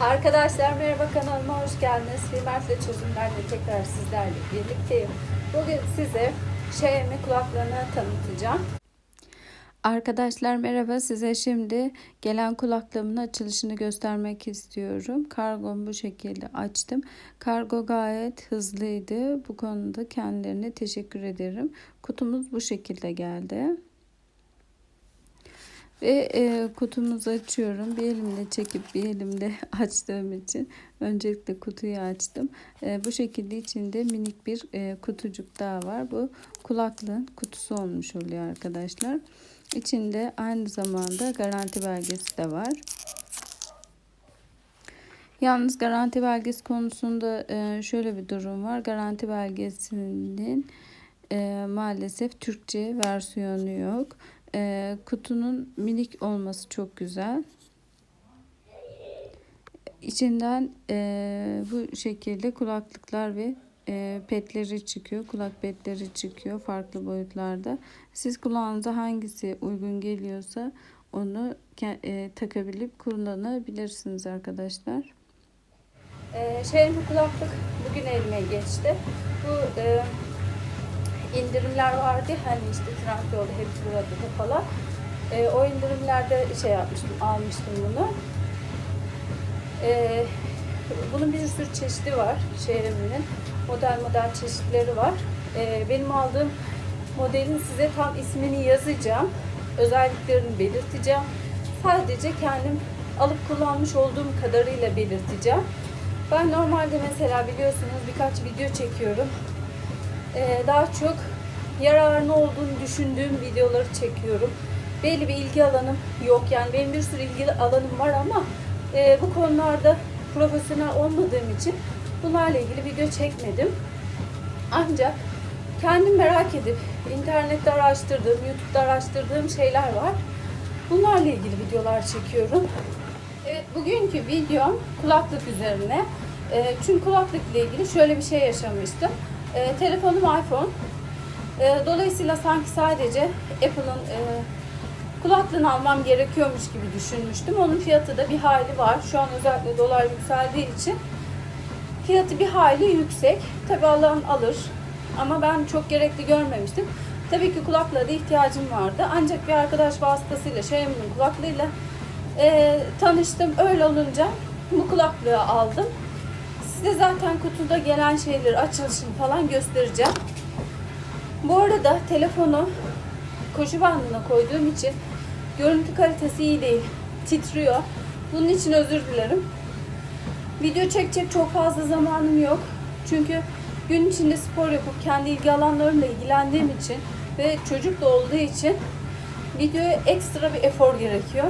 Arkadaşlar merhaba kanalıma hoş geldiniz. Kıymetli çözümlerle tekrar sizlerle birlikteyim. Bugün size Xiaomi kulaklarını tanıtacağım. Arkadaşlar merhaba size şimdi gelen kulaklığımın açılışını göstermek istiyorum. Kargomu bu şekilde açtım. Kargo gayet hızlıydı. Bu konuda kendilerine teşekkür ederim. Kutumuz bu şekilde geldi. Ve e, kutumuzu açıyorum. Bir elimle çekip bir elimde açtığım için öncelikle kutuyu açtım. E, bu şekilde içinde minik bir e, kutucuk daha var. Bu kulaklığın kutusu olmuş oluyor arkadaşlar. İçinde aynı zamanda garanti belgesi de var. Yalnız garanti belgesi konusunda e, şöyle bir durum var. Garanti belgesinin e, maalesef Türkçe versiyonu yok. E, kutunun minik olması çok güzel. İçinden e, bu şekilde kulaklıklar ve e, petleri çıkıyor. Kulak petleri çıkıyor farklı boyutlarda. Siz kulağınıza hangisi uygun geliyorsa onu e, takabilip kullanabilirsiniz arkadaşlar. E, şey bu kulaklık bugün elime geçti. Bu e, indirimler vardı hani işte Trendyol'da hepsi burada da falan. E, o indirimlerde şey yapmıştım, almıştım bunu. E, bunun bir sürü çeşidi var Xiaomi'nin. Model model çeşitleri var. E, benim aldığım modelin size tam ismini yazacağım. Özelliklerini belirteceğim. Sadece kendim alıp kullanmış olduğum kadarıyla belirteceğim. Ben normalde mesela biliyorsunuz birkaç video çekiyorum daha çok yararlı olduğunu düşündüğüm videoları çekiyorum. Belli bir ilgi alanım yok. Yani benim bir sürü ilgi alanım var ama e, bu konularda profesyonel olmadığım için bunlarla ilgili video çekmedim. Ancak kendim merak edip internette araştırdığım, YouTube'da araştırdığım şeyler var. Bunlarla ilgili videolar çekiyorum. Evet, bugünkü videom kulaklık üzerine. E, çünkü kulaklıkla ilgili şöyle bir şey yaşamıştım. E, telefonum iPhone. E, dolayısıyla sanki sadece Apple'ın e, kulaklığını almam gerekiyormuş gibi düşünmüştüm. Onun fiyatı da bir hayli var. Şu an özellikle dolar yükseldiği için fiyatı bir hayli yüksek. Tabi alan alır. Ama ben çok gerekli görmemiştim. Tabii ki kulaklığa da ihtiyacım vardı. Ancak bir arkadaş vasıtasıyla Xiaomi'nin kulaklığıyla e, tanıştım. Öyle olunca bu kulaklığı aldım. Size zaten kutuda gelen şeyleri açılışını falan göstereceğim. Bu arada telefonu koşu bandına koyduğum için görüntü kalitesi iyi değil. Titriyor. Bunun için özür dilerim. Video çekecek çok fazla zamanım yok. Çünkü gün içinde spor yapıp kendi ilgi alanlarımla ilgilendiğim için ve çocuk da olduğu için videoya ekstra bir efor gerekiyor.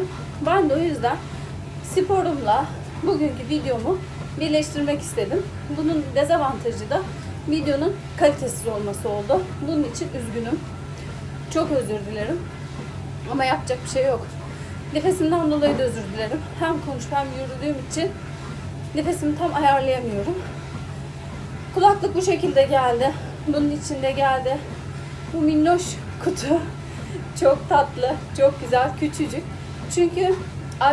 Ben de o yüzden sporumla bugünkü videomu birleştirmek istedim. Bunun dezavantajı da videonun kalitesiz olması oldu. Bunun için üzgünüm. Çok özür dilerim. Ama yapacak bir şey yok. Nefesimden dolayı da özür dilerim. Hem konuşup hem yürüdüğüm için nefesimi tam ayarlayamıyorum. Kulaklık bu şekilde geldi. Bunun içinde geldi. Bu minnoş kutu. Çok tatlı, çok güzel, küçücük. Çünkü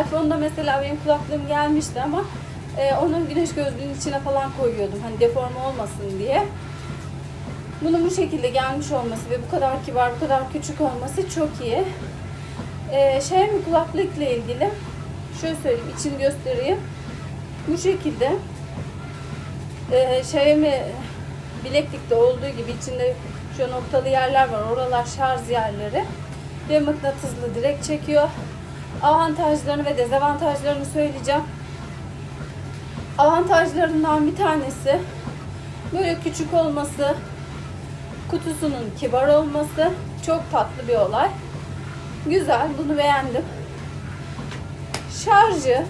iPhone'da mesela benim kulaklığım gelmişti ama e, onun güneş gözlüğünün içine falan koyuyordum. Hani deforme olmasın diye. Bunun bu şekilde gelmiş olması ve bu kadar kibar, bu kadar küçük olması çok iyi. E, Xiaomi kulaklıkla ilgili şöyle söyleyeyim, içini göstereyim. Bu şekilde e, Xiaomi bileklikte olduğu gibi içinde şu noktalı yerler var. Oralar şarj yerleri ve mıknatıslı direkt çekiyor. Avantajlarını ve dezavantajlarını söyleyeceğim. Avantajlarından bir tanesi böyle küçük olması, kutusunun kibar olması çok tatlı bir olay. Güzel, bunu beğendim. Şarjı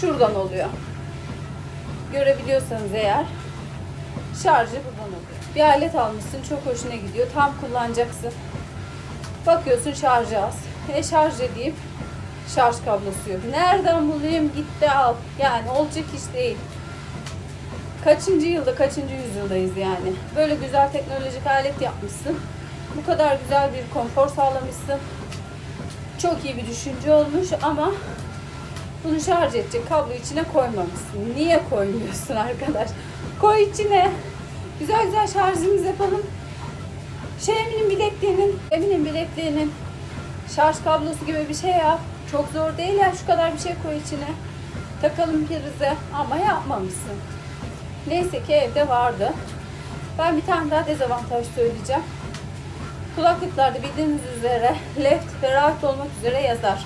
şuradan oluyor. Görebiliyorsanız eğer şarjı buradan oluyor. Bir alet almışsın, çok hoşuna gidiyor. Tam kullanacaksın. Bakıyorsun şarjı az. E şarj edeyim şarj kablosu yok. Nereden bulayım git de al. Yani olacak iş değil. Kaçıncı yılda, kaçıncı yüzyıldayız yani. Böyle güzel teknolojik alet yapmışsın. Bu kadar güzel bir konfor sağlamışsın. Çok iyi bir düşünce olmuş ama Bunu şarj edecek kablo içine koymamışsın. Niye koymuyorsun arkadaş? Koy içine. Güzel güzel şarjımızı yapalım. Şey Emin'in bilekliğinin, Emin'in bilekliğinin şarj kablosu gibi bir şey yap. Çok zor değil ya şu kadar bir şey koy içine. Takalım prize ama yapmamışsın. Neyse ki evde vardı. Ben bir tane daha dezavantaj söyleyeceğim. Kulaklıklarda bildiğiniz üzere left ve right olmak üzere yazar.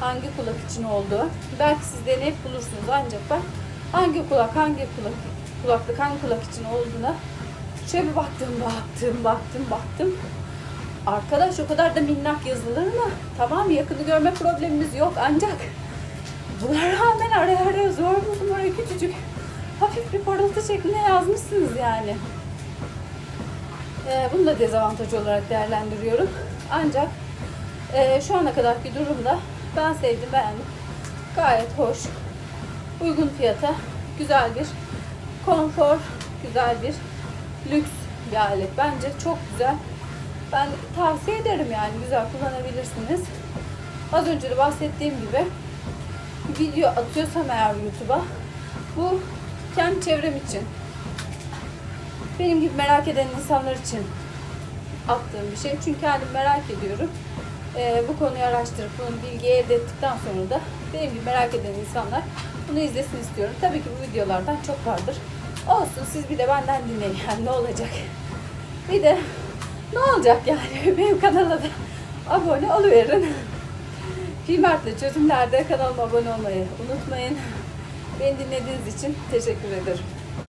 Hangi kulak için olduğu. Belki siz deneyip bulursunuz ancak ben hangi kulak, hangi kulak, kulaklık, hangi kulak için olduğuna şöyle bir baktım, baktım, baktım, baktım. Arkadaş o kadar da minnak yazılır mı? Tamam yakını görme problemimiz yok ancak buna rağmen araya araya zor buldum oraya küçücük hafif bir parıltı şeklinde yazmışsınız yani. Ee, bunu da dezavantaj olarak değerlendiriyorum. Ancak e, şu ana kadarki durumda ben sevdim, beğendim. Gayet hoş, uygun fiyata, güzel bir konfor, güzel bir lüks bir alet. Bence çok güzel. Ben tavsiye ederim yani güzel kullanabilirsiniz. Az önce de bahsettiğim gibi video atıyorsam eğer YouTube'a bu kendi çevrem için benim gibi merak eden insanlar için attığım bir şey. Çünkü kendim merak ediyorum. Ee, bu konuyu araştırıp bunun bilgi elde ettikten sonra da benim gibi merak eden insanlar bunu izlesin istiyorum. Tabii ki bu videolardan çok vardır. Olsun siz bir de benden dinleyin yani ne olacak. Bir de ne olacak yani benim kanala da abone oluverin. Kıymetli çözümlerde kanalıma abone olmayı unutmayın. Beni dinlediğiniz için teşekkür ederim.